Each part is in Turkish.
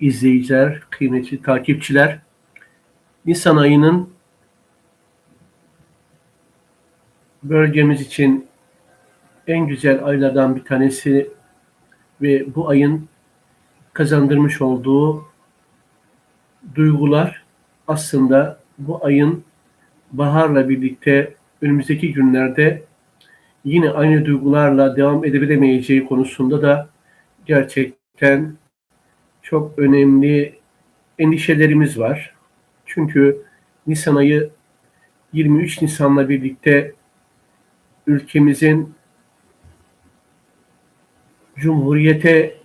izleyiciler, kıymetli takipçiler. Nisan ayının bölgemiz için en güzel aylardan bir tanesi ve bu ayın kazandırmış olduğu duygular aslında bu ayın baharla birlikte önümüzdeki günlerde yine aynı duygularla devam edebilemeyeceği konusunda da gerçekten çok önemli endişelerimiz var. Çünkü Nisan ayı 23 Nisan'la birlikte ülkemizin Cumhuriyete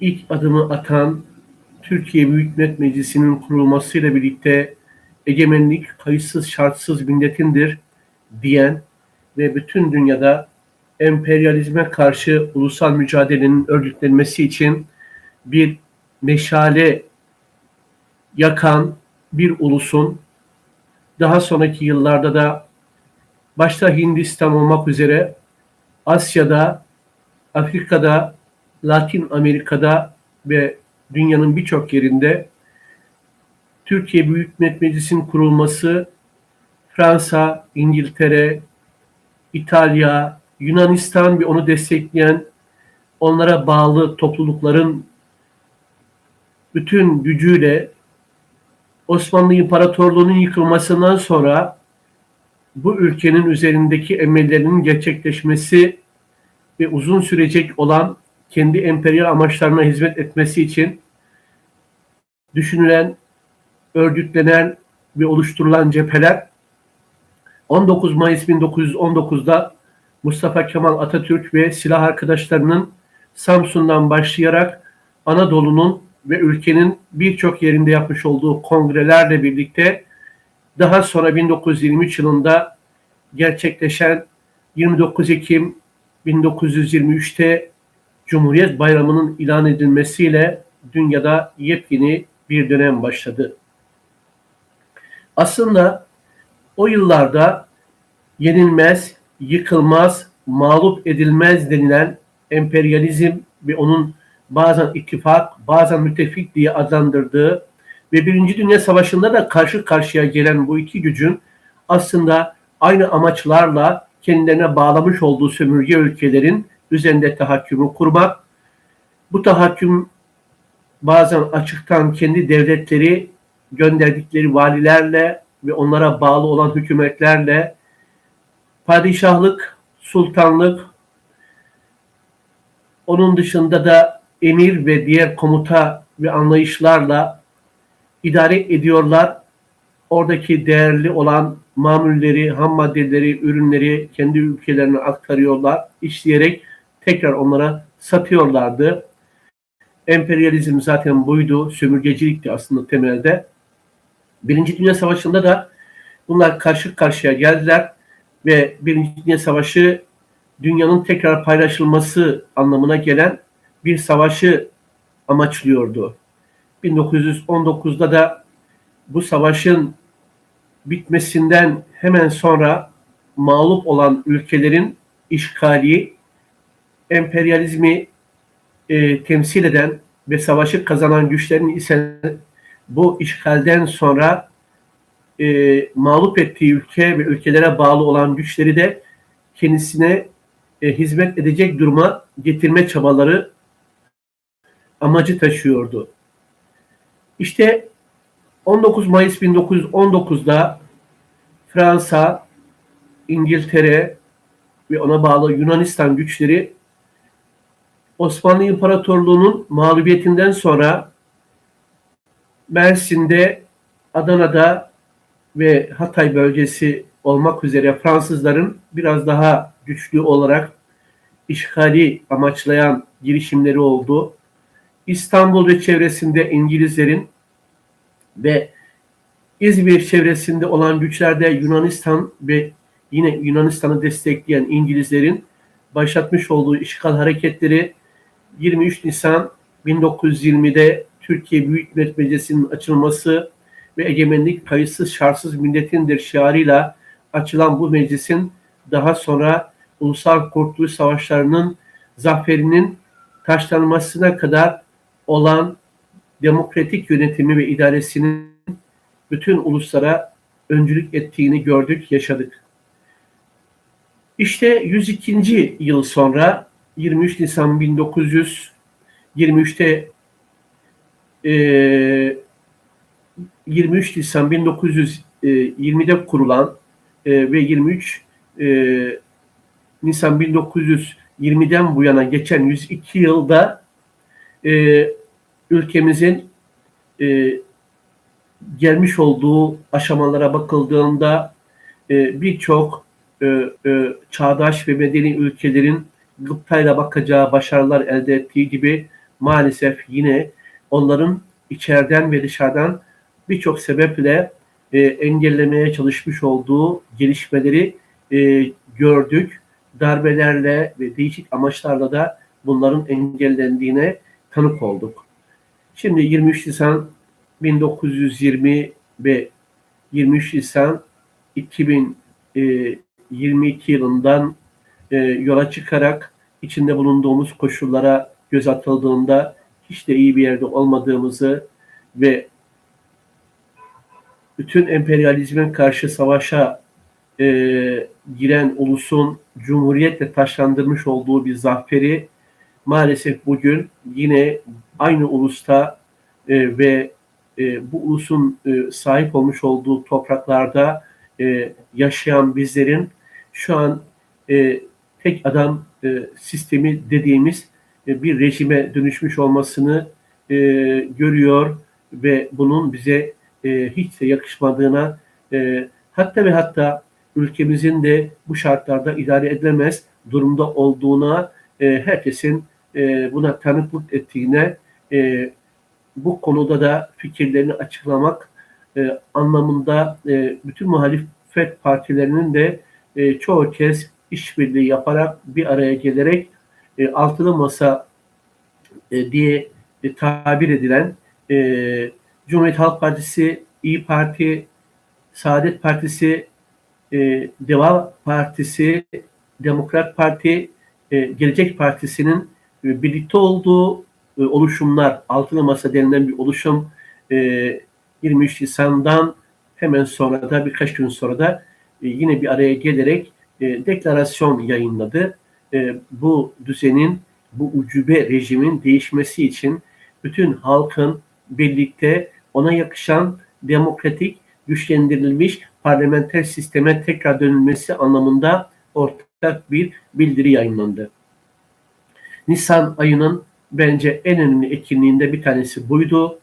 ilk adımı atan Türkiye Büyük Millet Meclisi'nin kurulmasıyla birlikte egemenlik kayıtsız şartsız milletindir diyen ve bütün dünyada emperyalizme karşı ulusal mücadelenin örgütlenmesi için bir meşale yakan bir ulusun daha sonraki yıllarda da başta Hindistan olmak üzere Asya'da, Afrika'da, Latin Amerika'da ve dünyanın birçok yerinde Türkiye Büyük Millet Meclisi'nin kurulması Fransa, İngiltere, İtalya, Yunanistan ve onu destekleyen onlara bağlı toplulukların bütün gücüyle Osmanlı İmparatorluğu'nun yıkılmasından sonra bu ülkenin üzerindeki emellerinin gerçekleşmesi ve uzun sürecek olan kendi emperyal amaçlarına hizmet etmesi için düşünülen, örgütlenen ve oluşturulan cepheler 19 Mayıs 1919'da Mustafa Kemal Atatürk ve silah arkadaşlarının Samsun'dan başlayarak Anadolu'nun ve ülkenin birçok yerinde yapmış olduğu kongrelerle birlikte daha sonra 1923 yılında gerçekleşen 29 Ekim 1923'te Cumhuriyet Bayramı'nın ilan edilmesiyle dünyada yepyeni bir dönem başladı. Aslında o yıllarda yenilmez, yıkılmaz, mağlup edilmez denilen emperyalizm ve onun bazen ittifak, bazen müttefik diye adlandırdığı ve Birinci Dünya Savaşı'nda da karşı karşıya gelen bu iki gücün aslında aynı amaçlarla kendilerine bağlamış olduğu sömürge ülkelerin üzerinde tahakkümü kurmak, bu tahakküm bazen açıktan kendi devletleri gönderdikleri valilerle ve onlara bağlı olan hükümetlerle padişahlık, sultanlık, onun dışında da emir ve diğer komuta ve anlayışlarla idare ediyorlar. Oradaki değerli olan mamulleri, ham maddeleri, ürünleri kendi ülkelerine aktarıyorlar. işleyerek tekrar onlara satıyorlardı. Emperyalizm zaten buydu. Sömürgecilikti aslında temelde. Birinci Dünya Savaşı'nda da bunlar karşı karşıya geldiler ve Birinci Dünya Savaşı dünyanın tekrar paylaşılması anlamına gelen bir savaşı amaçlıyordu. 1919'da da bu savaşın bitmesinden hemen sonra mağlup olan ülkelerin işgali, emperyalizmi e, temsil eden ve savaşı kazanan güçlerin ise bu işgalden sonra e, mağlup ettiği ülke ve ülkelere bağlı olan güçleri de kendisine e, hizmet edecek duruma getirme çabaları amacı taşıyordu. İşte 19 Mayıs 1919'da Fransa, İngiltere ve ona bağlı Yunanistan güçleri Osmanlı İmparatorluğu'nun mağlubiyetinden sonra Mersin'de, Adana'da ve Hatay bölgesi olmak üzere Fransızların biraz daha güçlü olarak işgali amaçlayan girişimleri oldu. İstanbul ve çevresinde İngilizlerin ve İzmir çevresinde olan güçlerde Yunanistan ve yine Yunanistan'ı destekleyen İngilizlerin başlatmış olduğu işgal hareketleri 23 Nisan 1920'de Türkiye Büyük Millet Meclisi'nin açılması ve egemenlik kayıtsız şartsız milletindir şiarıyla açılan bu meclisin daha sonra Ulusal Kurtuluş Savaşları'nın zaferinin taşlanmasına kadar olan demokratik yönetimi ve idaresinin bütün uluslara öncülük ettiğini gördük, yaşadık. İşte 102. yıl sonra 23 Nisan 1923'te e, 23 Nisan 1920'de kurulan e, ve 23 e, Nisan 1920'den bu yana geçen 102 yılda e, ülkemizin e, gelmiş olduğu aşamalara bakıldığında e, birçok e, e, çağdaş ve medeni ülkelerin gıptayla bakacağı başarılar elde ettiği gibi maalesef yine onların içeriden ve dışarıdan birçok sebeple e, engellemeye çalışmış olduğu gelişmeleri e, gördük. Darbelerle ve değişik amaçlarla da bunların engellendiğine tanık olduk. Şimdi 23 Nisan 1920 ve 23 Nisan 2022 yılından e, yola çıkarak içinde bulunduğumuz koşullara göz atıldığında hiç de iyi bir yerde olmadığımızı ve bütün emperyalizmin karşı savaşa e, giren ulusun cumhuriyetle taşlandırmış olduğu bir zaferi maalesef bugün yine aynı ulusta e, ve e, bu ulusun e, sahip olmuş olduğu topraklarda e, yaşayan bizlerin şu an e, tek adam e, sistemi dediğimiz e, bir rejime dönüşmüş olmasını e, görüyor ve bunun bize e, hiç de yakışmadığına e, hatta ve hatta ülkemizin de bu şartlarda idare edilemez durumda olduğuna e, herkesin e, buna tanıklık ettiğine e, bu konuda da fikirlerini açıklamak e, anlamında e, bütün muhalefet partilerinin de e, çoğu kez işbirliği yaparak bir araya gelerek e, altılı masa e, diye e, tabir edilen e, Cumhuriyet Halk Partisi, İyi Parti, Saadet Partisi, e, Deva Partisi, Demokrat Parti, e, Gelecek Partisi'nin birlikte olduğu e, oluşumlar, altılı masa denilen bir oluşum e, 23 Nisan'dan hemen sonra da birkaç gün sonra da e, yine bir araya gelerek e, deklarasyon yayınladı. E, bu düzenin, bu ucube rejimin değişmesi için bütün halkın birlikte ona yakışan demokratik, güçlendirilmiş parlamenter sisteme tekrar dönülmesi anlamında ortak bir bildiri yayınlandı. Nisan ayının bence en önemli etkinliğinde bir tanesi buydu.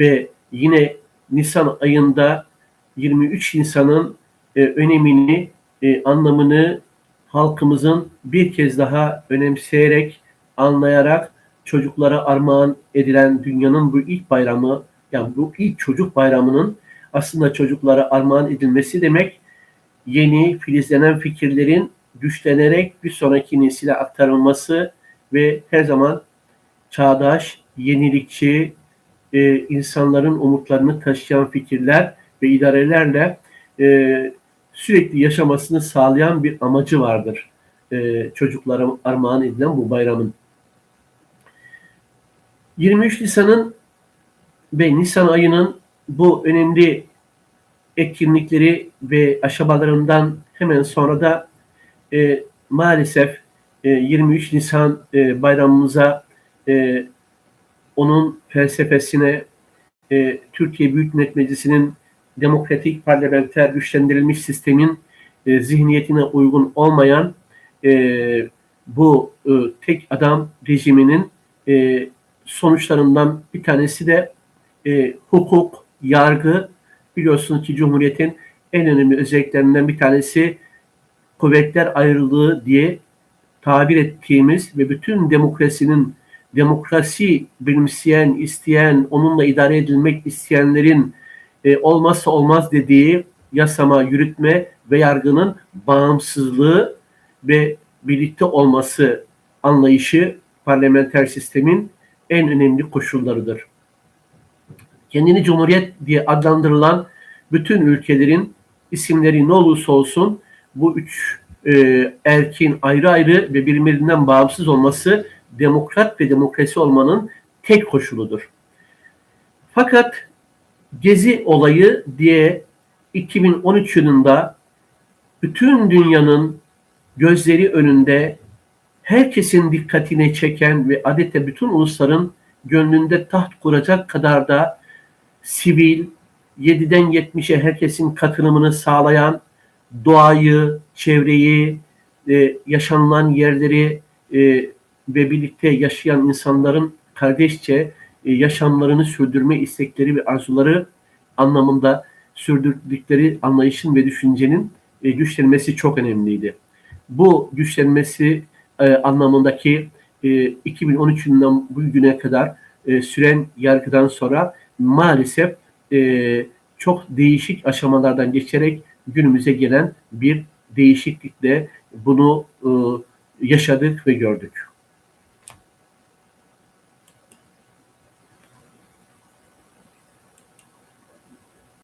Ve yine Nisan ayında 23 Nisan'ın e, önemini, e, anlamını halkımızın bir kez daha önemseyerek, anlayarak çocuklara armağan edilen dünyanın bu ilk bayramı, yani bu ilk çocuk bayramının aslında çocuklara armağan edilmesi demek, yeni filizlenen fikirlerin güçlenerek bir sonraki nesile aktarılması ve her zaman çağdaş, yenilikçi, e, insanların umutlarını taşıyan fikirler ve idarelerle e, sürekli yaşamasını sağlayan bir amacı vardır. E, çocuklara armağan edilen bu bayramın. 23 Nisan'ın ve Nisan ayının bu önemli etkinlikleri ve aşamalarından hemen sonra da e, maalesef 23 Nisan e, bayramımıza e, onun felsefesine e, Türkiye Büyük Millet Meclisi'nin demokratik parlamenter güçlendirilmiş sistemin e, zihniyetine uygun olmayan e, bu e, tek adam rejiminin e, sonuçlarından bir tanesi de e, hukuk, yargı. Biliyorsunuz ki Cumhuriyet'in en önemli özelliklerinden bir tanesi kuvvetler ayrılığı diye tabir ettiğimiz ve bütün demokrasinin demokrasi benimseyen, isteyen, onunla idare edilmek isteyenlerin e, olmazsa olmaz dediği yasama, yürütme ve yargının bağımsızlığı ve birlikte olması anlayışı parlamenter sistemin en önemli koşullarıdır. Kendini Cumhuriyet diye adlandırılan bütün ülkelerin isimleri ne olursa olsun bu üç e, erkin ayrı ayrı ve birbirinden bağımsız olması demokrat ve demokrasi olmanın tek koşuludur. Fakat Gezi olayı diye 2013 yılında bütün dünyanın gözleri önünde herkesin dikkatine çeken ve adeta bütün ulusların gönlünde taht kuracak kadar da sivil, 7'den 70'e herkesin katılımını sağlayan doğayı, çevreyi, e, yaşanılan yerleri e, ve birlikte yaşayan insanların kardeşçe e, yaşamlarını sürdürme istekleri ve arzuları anlamında sürdürdükleri anlayışın ve düşüncenin e, güçlenmesi çok önemliydi. Bu güçlenmesi e, anlamındaki e, 2013 yılından bugüne kadar e, süren yargıdan sonra maalesef e, çok değişik aşamalardan geçerek günümüze gelen bir değişiklikle bunu e, yaşadık ve gördük.